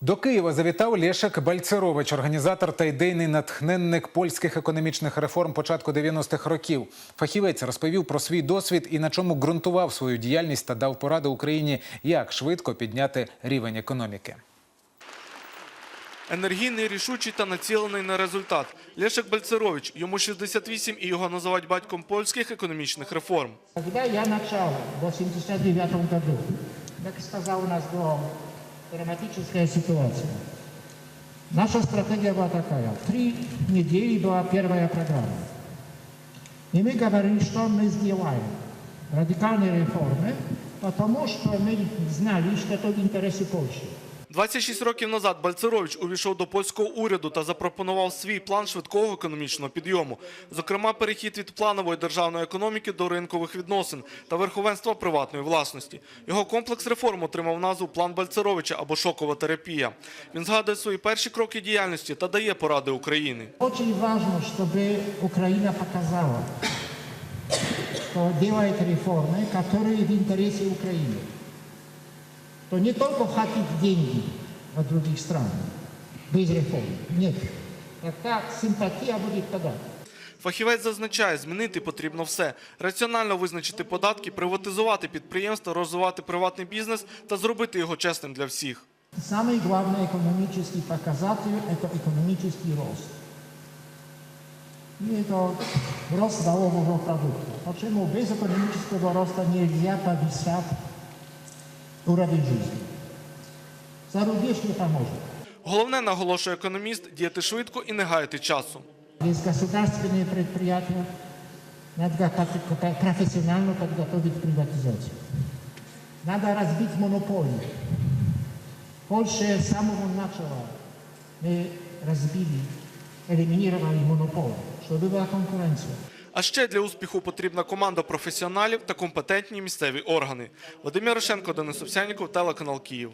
До Києва завітав Лєшек Бальцерович, організатор та ідейний натхненник польських економічних реформ початку 90-х років. Фахівець розповів про свій досвід і на чому ґрунтував свою діяльність та дав поради Україні, як швидко підняти рівень економіки. Енергійний, рішучий та націлений на результат. Лешек Бальцерович, йому 68 і його називають батьком польських економічних реформ. Когда я начал в 89 году, как сказал, у нас была драматическая ситуация. Наша стратегия была такая. В три недели была первая программа. И мы говорили, что мы сделаем. Радикальные реформы, потому что мы знали, что это в интересе Польши. 26 років назад Бальцерович увійшов до польського уряду та запропонував свій план швидкого економічного підйому. Зокрема, перехід від планової державної економіки до ринкових відносин та верховенства приватної власності. Його комплекс реформ отримав назву План Бальцеровича або шокова терапія. Він згадує свої перші кроки діяльності та дає поради Україні. Очень важно, чтобы Украина показала, что делает реформы, которые в интересе Украины. То не только хотеть деньги от других стран без реформ. Нет. Тогда симпатия будет тогда. Фахівець зазначає, змінити потрібно все: раціонально визначити податки, приватизувати підприємства, розвивати приватний бізнес та зробити його чесним для всіх. Самый главный экономический показатель – это экономический рост. И это рост валового продукта. Почему без экономического роста нельзя повысять уровень жизни? За рубеж не поможет. Головне, наголошує економіст, діяти швидко і не гаяти часу. Есть государственные предприятия, надо как- профессионально подготовить приватизацию. Надо разбить монополию. Польша с самого начала мы разбили, элиминировали монополию, чтобы была конкуренция. А ще для успіху потрібна команда професіоналів та компетентні місцеві органи. Вадим Ярошенко, Денис Овсяніков, телеканал Київ.